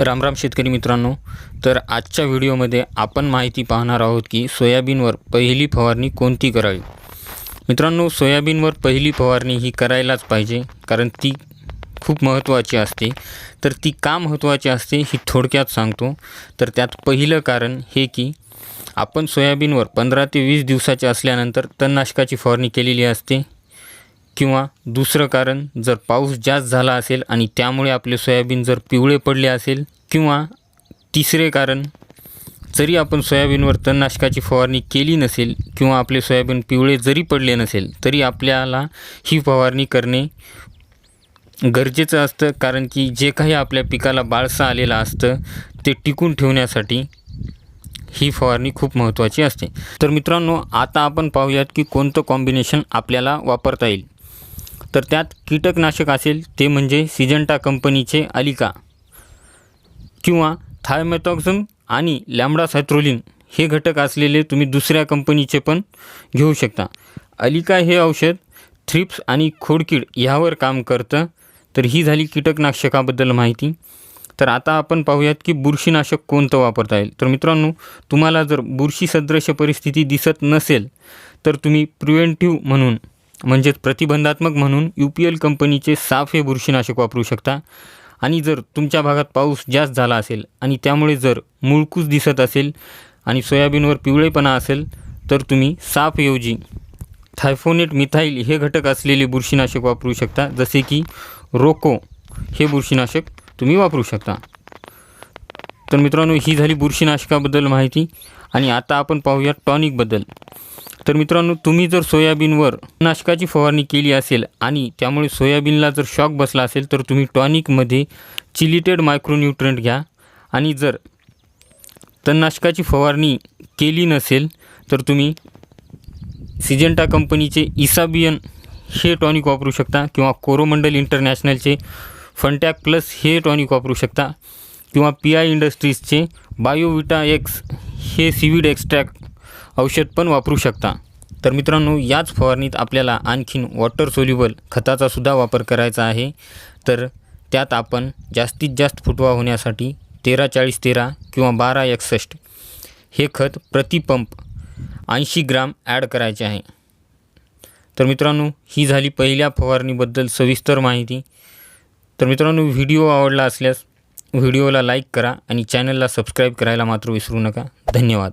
रामराम शेतकरी मित्रांनो तर आजच्या व्हिडिओमध्ये आपण माहिती पाहणार आहोत की सोयाबीनवर पहिली फवारणी कोणती करावी? मित्रांनो सोयाबीनवर पहिली फवारणी ही करायलाच पाहिजे कारण ती खूप महत्त्वाची असते. तर ती का महत्त्वाची असते ही थोडक्यात सांगतो. तर त्यात पहिलं कारण हे की आपण सोयाबीनवर पंधरा ते वीस दिवसाचे असल्यानंतर तणनाशकाची फवारणी केलेली असते. किंवा दुसरं कारण जर पाऊस जास्त झाला असेल आणि त्यामुळे आपले सोयाबीन जर पिवळे पडले असेल किंवा तिसरे कारण जरी आपण सोयाबीनवर तणनाशकाची फवारणी केली नसेल किंवा आपले सोयाबीन पिवळे जरी पडले नसेल तरी आपल्याला ही फवारणी करणे गरजेचं असतं. कारण की जे काही आपल्या पिकाला बाळसा आलेलं असतं ते टिकून ठेवण्यासाठी ही फवारणी खूप महत्त्वाची असते. तर मित्रांनो आता आपण पाहूयात की कोणतं कॉम्बिनेशन आपल्याला वापरता येईल. तर त्यात कीटकनाशक असेल ते म्हणजे सिजंटा कंपनीचे अलिका. किंवा थायमेथॉक्झम आणि लॅमडा सायथ्रोलिन हे घटक असलेले तुम्ही दुसऱ्या कंपनीचे पण घेऊ शकता. अलिका हे औषध थ्रिप्स आणि खोडकीड ह्यावर काम करतं. तर ही झाली कीटकनाशकाबद्दल माहिती. तर आता आपण पाहूयात की बुरशीनाशक कोणतं वापरता येईल. तर मित्रांनो तुम्हाला जर बुरशी सदृश परिस्थिती दिसत नसेल तर तुम्ही प्रिव्हेंटिव्ह म्हणून म्हणजेच प्रतिबंधात्मक म्हणून यू पी एल कंपनीचे साफ हे बुरशीनाशक वापरू शकता. आणि जर तुमच्या भागात पाऊस जास्त झाला असेल आणि त्यामुळे जर मुळकूस दिसत असेल आणि सोयाबीनवर पिवळेपणा असेल तर तुम्ही साफऐवजी थायफोनेट मिथाईल हे घटक असलेले बुरशीनाशक वापरू शकता जसे की रोको हे बुरशीनाशक तुम्ही वापरू शकता. तर मित्रांनो ही झाली बुरशीनाशकाबद्दल माहिती. आणि आता आपण पाहूया टॉनिकबद्दल. तर मित्रांनो तुम्ही जर सोयाबीनवर नाशकाची फवारणी केली असेल आणि त्यामुळे सोयाबीनला जर शॉक बसला असेल तर तुम्ही टॉनिकमध्ये चिलिटेड मायक्रोन्यूट्रंट घ्या. आणि जर तणनाशकाची फवारणी केली नसेल तर तुम्ही सिजेंटा कंपनीचे इसाबियन हे टॉनिक वापरू शकता किंवा कोरोमंडल इंटरनॅशनलचे फंटॅक प्लस हे टॉनिक वापरू शकता किंवा पी आय इंडस्ट्रीजचे बायोविटा एक्स हे सीविड एक्स्ट्रॅक्ट औषध पण वापरू शकता. तर मित्रांनो याच फवारणीत आपल्याला आणखीन वॉटर सोल्युबल खताचासुद्धा वापर करायचा आहे. तर त्यात आपण जास्तीत जास्त फुटवा होण्यासाठी तेरा चाळीस तेरा किंवा बारा एकसष्ट हे खत प्रतिपंप ऐंशी ग्राम ॲड करायचे आहे. तर मित्रांनो ही झाली पहिल्या फवारणीबद्दल सविस्तर माहिती. तर मित्रांनो व्हिडिओ आवडला असल्यास व्हिडिओला लाईक करा आणि चॅनलला सबस्क्राईब करायला मात्र विसरू नका. धन्यवाद.